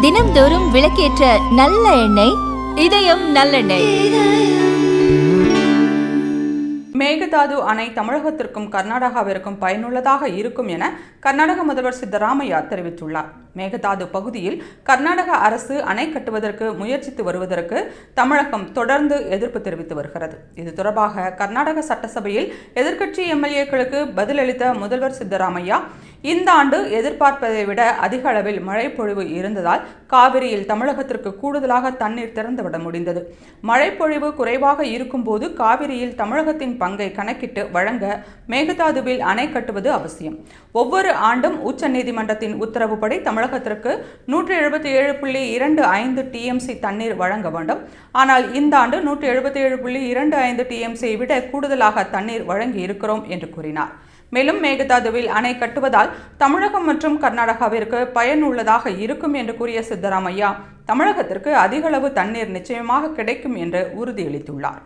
தினம்தோறும் விளக்கேற்ற நல்ல எண்ணெய் இதயம் நல்லெண்ணெய். மேகதாது அணை தமிழகத்திற்கும் கர்நாடகாவிற்கும் பயனுள்ளதாக இருக்கும் என கர்நாடக முதல்வர் சித்தராமையா தெரிவித்துள்ளார். மேகதாது பகுதியில் கர்நாடக அரசு அணை கட்டுவதற்கு முயற்சித்து வருவதற்கு தமிழகம் தொடர்ந்து எதிர்ப்பு தெரிவித்து வருகிறது. இது தொடர்பாக கர்நாடக சட்டசபையில் எதிர்க்கட்சி எம்எல்ஏக்களுக்கு பதிலளித்த முதல்வர் சித்தராமையா இந்த ஆண்டு எதிர்பார்ப்பதை விட அதிக அளவில் மழைப்பொழிவு இருந்ததால் காவிரியில் தமிழகத்திற்கு கூடுதலாக தண்ணீர் திறந்துவிட முடிந்தது. மழைப்பொழிவு குறைவாக இருக்கும்போது காவிரியில் தமிழகத்தின் பங்கை கணக்கிட்டு வழங்க மேகதாதுவில் அணை கட்டுவது அவசியம். ஒவ்வொரு ஆண்டும் உச்சநீதிமன்றத்தின் உத்தரவுப்படி தமிழக தமிழகத்திற்கு நூற்றி எழுபத்தி ஏழு புள்ளி இரண்டு ஐந்து டிஎம்சி தண்ணீர் வழங்க வேண்டும். ஆனால் இந்த ஆண்டு நூற்றி எழுபத்தி ஏழு புள்ளி இரண்டு ஐந்து டிஎம்சியை விட கூடுதலாக தண்ணீர் வழங்கி இருக்கிறோம் என்று கூறினார். மேலும் மேகதாதுவில் அணை கட்டுவதால் தமிழகம் மற்றும் கர்நாடகாவிற்கு பயனுள்ளதாக இருக்கும் என்று கூறிய சித்தராமையா தமிழகத்திற்கு அதிகளவு தண்ணீர் நிச்சயமாக கிடைக்கும் என்று உறுதியளித்துள்ளார்.